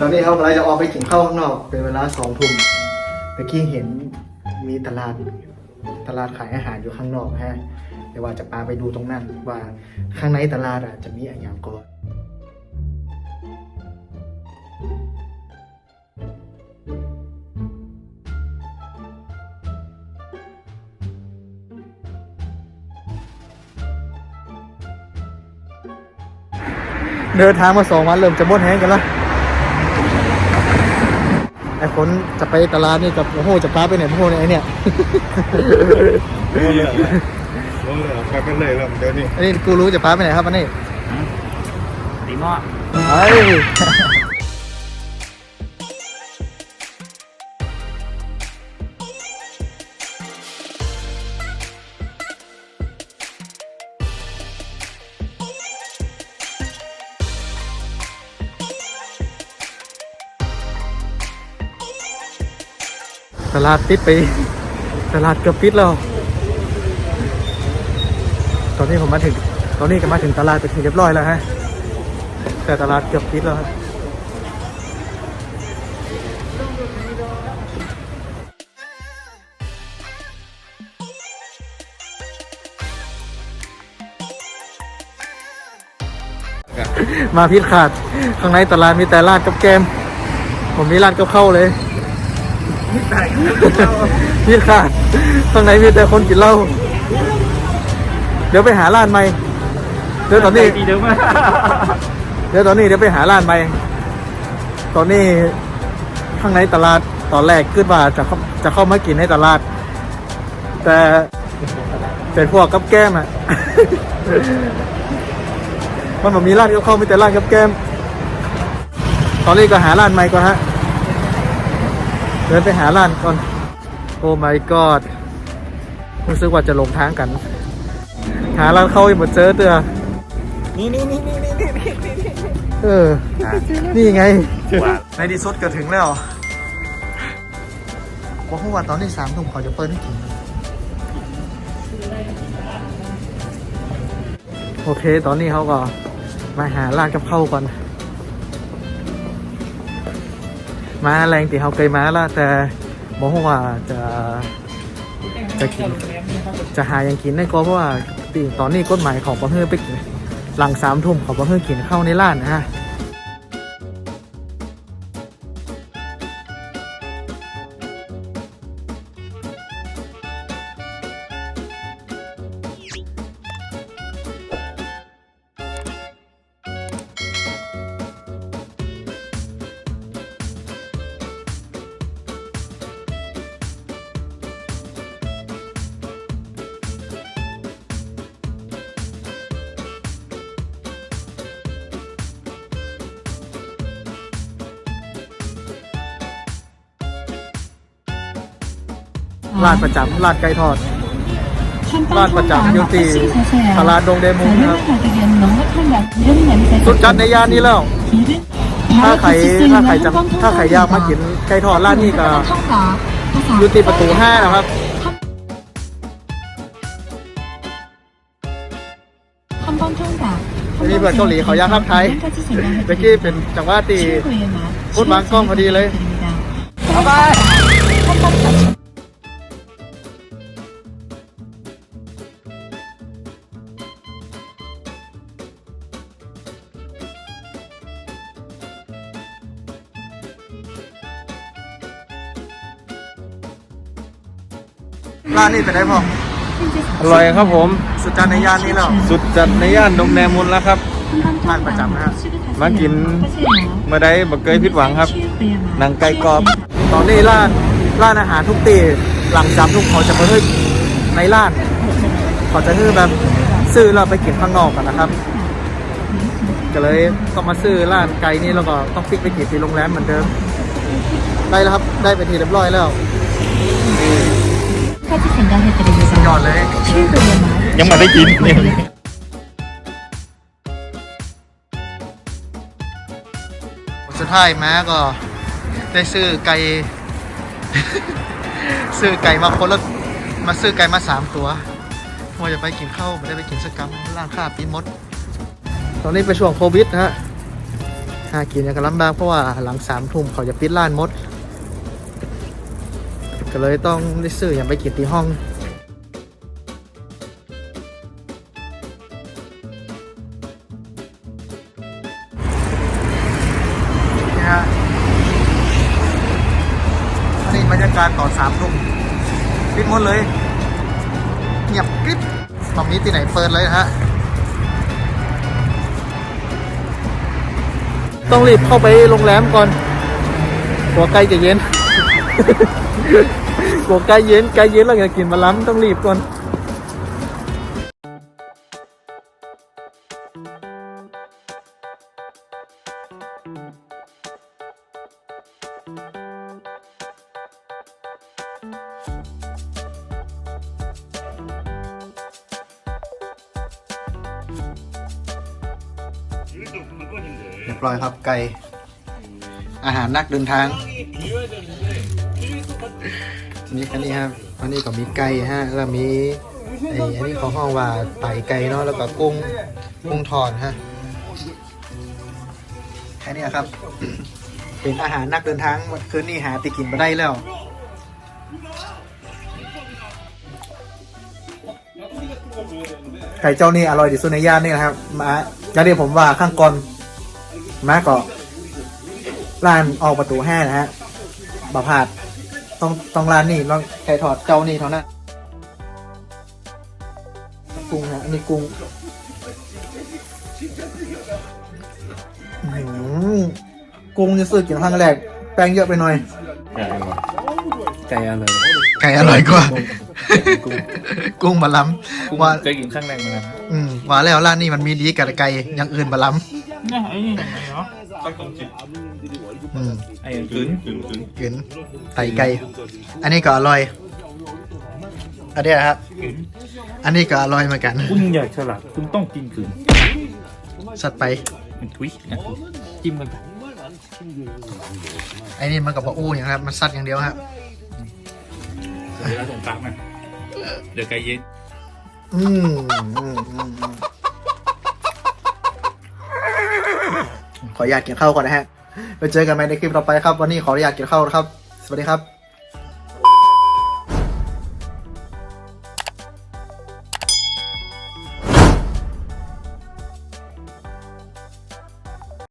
ตอนนี้เขากำลังจะออกไปกินข้าวข้างนอก เป็นเวลาสองทุ่มตะกี้เห็นมีตลาดตลาดขายอาหารอยู่ข้างนอกฮะเดี๋ยวว่าจะพาไปดูตรงนั้นว่าข้างในตลาดอะจะมีอะไรอย่างก่อน เดินทางมาสองวันเริ่มจะมดแห้งกันละไอ้คนจะไปตลาดนี่กับโอ้โหจะพาไปไหนโอ้โหเนี่ยไอ้เนี่ยโอ้เลยโอ้เลยไปกันเลยแล้วเดี๋ยวนี้อันนี้กูรู้จะพาไปไหนครับอันนี้ตีหม้อเฮ้ย ตลาดปิดไป ตลาดเกือบปิดแล้ว ตอนนี้ผมมาถึง ตอนนี้ก็มาถึงตลาดเป็นที่เรียบร้อยแล้วฮะ แต่ตลาดเกือบปิดแล้วฮะมาพิษขาด ข้างในตลาดมีแต่ร้านกับแกม ผมมีร้านกับข้าวเลย พิษขาดข้างในมีแต่คนกินเหล้าเดี๋ยวไปหาร้านใหม่เดี๋ยวตอนนี้ดีเดิมากเดี๋ยวตอนนี้เดี๋ยวไปหาร้านไปตอนนี้ข้างในตลาดตอนแรกขึ้นว่าจะเข้าจะเข้ามากินในตลาด แต่เป็นพวกกับแก้มอะมันแบบมีร้านก็เข้ามีแต่ร้านกับแก้ม ตอนนี้ก็หาร้านใหม่ก่อนฮะ ดินไปหาร้านก่อน โอ้ my god รู้สึกว่าจะหลงทางกัน หาร้านเข้ายังหมดเจอเตือนี่นี่นี่นี่นี่นี่นี่เออ นี่ไงว่าในที่สุดก็ถึงแล้วบอกว่าตอนนี้สามทุ่มเขาจะเปิดให้กินโอเค ตอนนี้เขาก็มาหาร้านกับข้าวก่อน มาแรงตีเขาเคยมาแล้วแต่บอกว่าจะจะกินจะหายังกินได้ก็เพราะว่าตีตอนนี้กฎหมายของประเทศไปหลังสามทุ่มของประเทศกินเข้าในร้านนะฮะ ร้านประจำร้านไก่ทอดร้านประจำอยู่ที่ตลาดดงเดมูนะครับสุดจัดในย่านนี้แล้ว ถ้าใครถ้าใครจะถ้าใครอยากมากินไก่ทอดร้านนี้ก็อยู่ที่ประตูห้านะครับนี่เปิดเกาหลีเขายักษ์ทักไทยเมื่อกี้เป็นจังหวะที่พูดบางกล้องพอดีเลยบ๊ายบาย ร้านนี้เป็นไงพ่ออร่อยครับผม สุดจัดในย่านนี้แล้วสุดจัดในย่านดงแดมุนแล้วครับร้านประจำนะฮะมากินเมื่อใดบักเกยผิดหวังครับหนังไก่กรอบ ตอนนี้ร้านร้านอาหารทุกตีหลังจำทุกเขาจะมาเฮ้ยในร้านเขาจะคือแบบซื้อเราไปกินข้างนอกกันนะครับ ก็เลยต้องมาซื้อร้านไก่นี่แล้วก็ต้องฟิกไปกินที่โรงแรมเหมือนเดิม ได้แล้วครับได้เป็นทีเรียบร้อยแล้ว ยอดเลยยังไม่ได้กินสุดท้ายแม้ก็ได้ซื้อไก่ ซื้อไก่มาคนละมาซื้อไก่มาสามตัวว่าจะไปกินข้าวไม่ได้ไปกินสกกรรมร้านข้าปีมด ตอนนี้เป็นช่วงโควิดนะฮะหากินยังกันลำบากเพราะว่าหลังสามทุ่มเขาจะปิดร้านหมด ก็เลยต้องได้ซื้ออย่างไปกินที่ห้องนี่ฮะอันนี้บรรยากาศตอนสามทุ่มปิดหมดเลย เงียบกริบมัมมีที่ไหนเปิดเลยนะฮะต้องรีบเข้าไปโรงแรมก่อนกลัวใกล้จะเย็น กลัวใกล้เย็นใกล้เย็นแล้วอยากกินมาล้ำต้องรีบก่อนเรียบร้อยครับไก่อาหารนักเดินทาง นี่อันนี้ครับอันนี้ก็มีไก่ฮะแล้วมีไอ้อันนี้เขาห้องว่าไตไก่เนาะแล้วก็กุ้งกุ้งทอดฮะแค่นี้ครับ เป็นอาหารนักเดินทางคืนนี้หาติกินมาได้แล้วไก่เจ้านี่อร่อยที่สุดในย่านนี่นะครับ มาอย่างที่ผมว่าข้างก่อนมาก็ร้านออกประตูห้านะฮะบะพาด ต้องต้องร้านนี่ต้องไก่ทอดเจ้านี่เท่านั้นกุ้งฮะอันนี้กุ้งอื้อหือกุ้งจะซื้อกินครั้งแรกแป้งเยอะไปหน่อย ไก่อะไรไก่อร่อยกว่า กุ้งมาล้ำว่าเคยกินข้างแรกเหมือนกันอืมว่าแล้วร้านนี้มันมีดีกับไก่อย่างอื่นมาล้เนี่ยไอ้นี่ทำไมเนาะำอืมไอ้กึ๋นกึนไก่ไก่ อันนี้ก็อร่อย อันนี้นะครับ อันนี้ก็อร่อยเหมือนกัน คุณอยากฉลาดคุณต้องกินกึ๋นสัตว์ไป มันทุยนะจิ้มกันไปไอ้นี่มันกับบะอู้อย่างครับ มันซัดอย่างเดียวครับ เดี๋ยวเราส่งตักนะเดี๋ยวไก่เย็น อืมอืมอืมอืม ขออนุญาตกินข้าวก่อนนะฮะไปเจอกันใหม่ในคลิปต่อไปครับ วันนี้ขออนุญาตกินข้าวนะครับ สวัสดีครับ